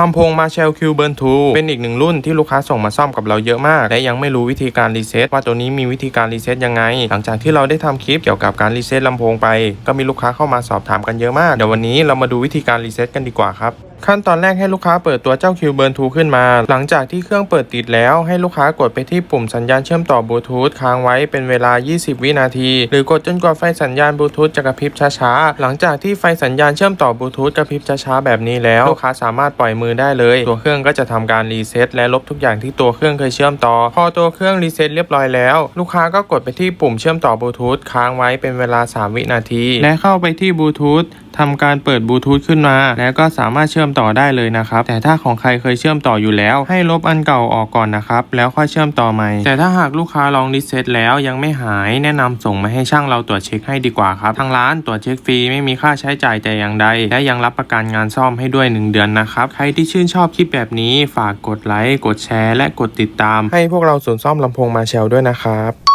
ลำโพงมาเชลคิวเบิร์นทูเป็นอีกหนึ่งรุ่นที่ลูกค้าส่งมาซ่อมกับเราเยอะมาก และยังไม่รู้วิธีการรีเซ็ตว่าตัวนี้มีวิธีการรีเซ็ตยังไง หลังจากที่เราได้ทำคลิปเกี่ยวกับการรีเซ็ตลำโพงไป ก็มีลูกค้าเข้ามาสอบถามกันเยอะมาก เดี๋ยววันนี้เรามาดูวิธีการรีเซ็ตกันดีกว่าครับ ขั้นตอนแรกให้ลูกค้าเปิดตัวเจ้า Q Burn 2ขึ้นมา หลังจากที่เครื่องเปิดติดแล้ว ให้ลูกค้ากดไปที่ปุ่มสัญญาณเชื่อมต่อบลูทูธค้างไว้เป็นเวลา 20 วินาที หรือกดจนกว่าไฟสัญญาณบลูทูธจะกระพริบช้าๆ หลังจากที่ไฟสัญญาณเชื่อมต่อบลูทูธกระพริบช้าๆแบบนี้แล้ว ลูกค้าสามารถปล่อยมือได้เลย ตัวเครื่องก็จะทำการรีเซ็ตและลบทุกอย่างที่ตัวเครื่องเคยเชื่อมต่อ พอตัวเครื่องรีเซ็ตเรียบร้อยแล้ว ลูกค้าก็กดไปที่ปุ่มเชื่อมต่อบลูทูธค้างไว้เป็นเวลา 3 วินาที และเข้าไปที่บลูทูธทำการเปิดบลูทูธขึ้นมา แล้วก็สามารถเชื่อมต่อได้เลยนะครับ แต่ถ้าของใครเคยเชื่อมต่ออยู่แล้ว ให้ลบอันเก่าออกก่อนนะครับ แล้วค่อยเชื่อมต่อใหม่ แต่ถ้าหากลูกค้าลองรีเซ็ตแล้วยังไม่หายแนะนำส่งมาให้ช่างเราตรวจเช็คให้ดีกว่าครับ ทางร้านตรวจเช็คฟรีไม่มีค่าใช้จ่ายแต่อย่างใด และยังรับประกันงานซ่อมให้ด้วย 1 เดือนนะครับ ใครที่ชื่นชอบคลิปแบบนี้ฝากกดไลค์ กดแชร์ และกดติดตาม ให้พวกเราศูนซ่อมลำโพงมาแชลด้วยนะครับ